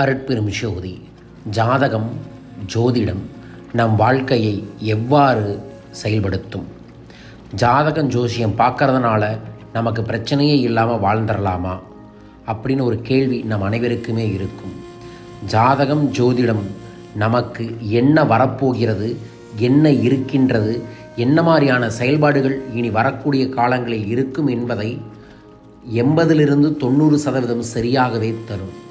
அருட்பெரும் ஜோதி ஜாதகம் ஜோதிடம் நம் வாழ்க்கையை எவ்வாறு செயல்படுத்தும்? ஜாதகம் ஜோசியம் பார்க்கறதுனால நமக்கு பிரச்சனையே இல்லாமல் வாழ்ந்துடலாமா அப்படின்னு ஒரு கேள்வி நம் அனைவருக்குமே இருக்கும். ஜாதகம் ஜோதிடம் நமக்கு என்ன வரப்போகிறது என்ன இருக்கின்றது என்ன மாதிரியான செயல்பாடுகள் இனி வரக்கூடிய காலங்களில் இருக்கும் என்பதை எண்பதிலிருந்து தொண்ணூறு சதவீதம் சரியாகவே தரும்.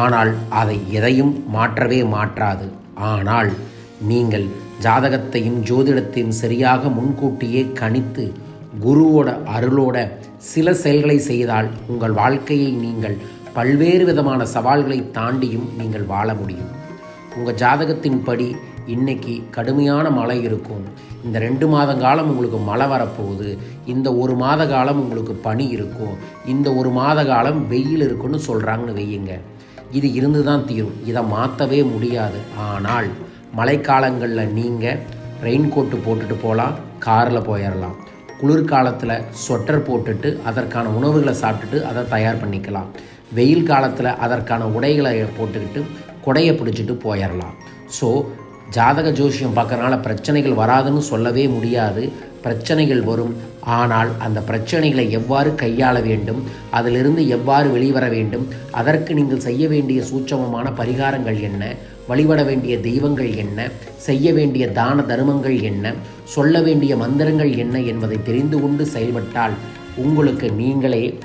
ஆனால் அதை எதையும் மாற்றவே மாற்றாது. ஆனால் நீங்கள் ஜாதகத்தையும் ஜோதிடத்தையும் சரியாக முன்கூட்டியே கணித்து குருவோட அருளோட சில செயல்களை செய்தால் உங்கள் வாழ்க்கையை நீங்கள் பல்வேறு விதமான சவால்களை தாண்டியும் நீங்கள் வாழ முடியும். உங்கள் ஜாதகத்தின்படி இன்னைக்கு கடுமையான மழை இருக்கும். இந்த ரெண்டு மாத காலம் உங்களுக்கு மழை வரப்போகுது. இந்த ஒரு மாத காலம் உங்களுக்கு பனி இருக்கும். இந்த ஒரு மாத காலம் வெயில் இருக்குன்னு சொல்கிறாங்கன்னு வையுங்க. இது இருந்து தான் தீரும். இதை மாற்றவே முடியாது. ஆனால் மழைக்காலங்களில் நீங்கள் ரெயின் கோட்டு போட்டுட்டு போகலாம் காரில் போயிடலாம் குளிர்காலத்தில் ஸ்வெட்டர் போட்டுட்டு அதற்கான உணவுகளை சாப்பிட்டுட்டு அதை தயார் பண்ணிக்கலாம். வெயில் காலத்தில் அதற்கான உடைகளை போட்டுக்கிட்டு கொடையை பிடிச்சிட்டு போயிடலாம் ஸோ ஜாதக ஜோசியம் பார்க்கறனால பிரச்சனைகள் வராதுன்னு சொல்லவே முடியாது. பிரச்சனைகள் வரும். ஆனால் அந்த பிரச்சனைகளை எவ்வாறு கையாள வேண்டும்? அதிலிருந்து எவ்வாறு வெளிவர வேண்டும்? அதற்கு நீங்கள் செய்ய வேண்டிய சூட்சமமான பரிகாரங்கள் என்ன? வழிபட வேண்டிய தெய்வங்கள் என்ன? செய்ய வேண்டிய தான தர்மங்கள் என்ன? சொல்ல வேண்டிய மந்திரங்கள் என்ன என்பதை தெரிந்து கொண்டு செயல்பட்டால் உங்களுக்கு நீங்களே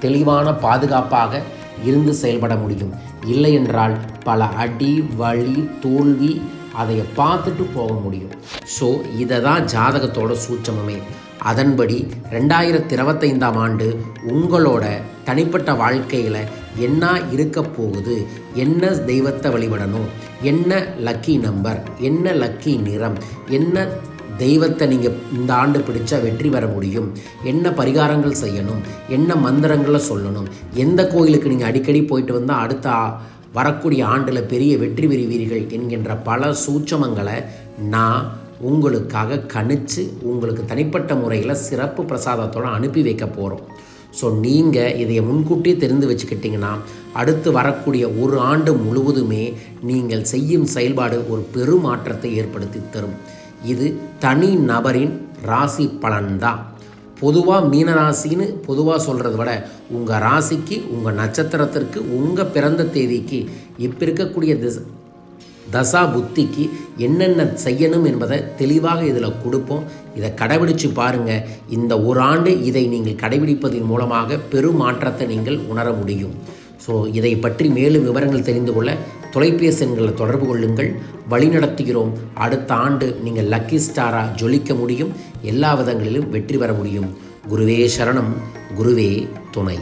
தெளிவான பாதுகாப்பாக இருந்து செயல்பட முடியும். இல்லை என்றால் பல அடி வலி தோல்வி அதை பார்த்துட்டு போக முடியும். ஸோ இதை தான் ஜாதகத்தோட சூட்சமமே. அதன்படி ரெண்டாயிரத்தி இருபத்தைந்தாம் ஆண்டு உங்களோட தனிப்பட்ட வாழ்க்கையில் என்ன இருக்க போகுது? என்ன தெய்வத்தை வழிபடணும்? என்ன லக்கி நம்பர்? என்ன லக்கி நிறம்? என்ன தெய்வத்தை நீங்கள் இந்த ஆண்டு பிடிச்சா வெற்றி பெற முடியும்? என்ன பரிகாரங்கள் செய்யணும்? என்ன மந்திரங்களை சொல்லணும்? எந்த கோயிலுக்கு நீங்கள் அடிக்கடி போயிட்டு வந்தால் அடுத்த வரக்கூடிய ஆண்டில் பெரிய வெற்றி பெறுவீர்கள் என்கின்ற பல சூட்சமங்களை நான் உங்களுக்காக கணிச்சு உங்களுக்கு தனிப்பட்ட முறையில் சிறப்பு பிரசாதத்தோடு அனுப்பி வைக்க போகிறோம் ஸோ நீங்கள் இதை முன்கூட்டியே தெரிந்து வச்சுக்கிட்டிங்கன்னா அடுத்து வரக்கூடிய ஒரு ஆண்டு முழுவதுமே நீங்கள் செய்யும் செயல்பாடு ஒரு பெருமாற்றத்தை ஏற்படுத்தி தரும். இது தனி நபரின் ராசி பலன்தான். பொதுவாக மீனராசின்னு பொதுவாக சொல்கிறத விட உங்கள் ராசிக்கு உங்கள் நட்சத்திரத்திற்கு உங்கள் பிறந்த தேதிக்கு இப்போ இருக்கக்கூடிய திசை தசா புத்திக்கு என்னென்ன செய்யணும் என்பதை தெளிவாக இதில் கொடுப்போம். இதை கடைபிடித்து பாருங்கள் இந்த ஒரு ஆண்டு இதை நீங்கள் கடைபிடிப்பதன் மூலமாக பெரும் மாற்றத்தை நீங்கள் உணர முடியும். ஸோ இதை பற்றி மேலும் விவரங்கள் தெரிந்து கொள்ள தொலைபேசி எண்களில் தொடர்பு கொள்ளுங்கள். வழிநடத்துகிறோம். அடுத்த ஆண்டு நீங்கள் லக்கி ஸ்டாராக ஜொலிக்க முடியும். எல்லா விதங்களிலும் வெற்றி பெற முடியும். குருவே சரணம். குருவே துணை.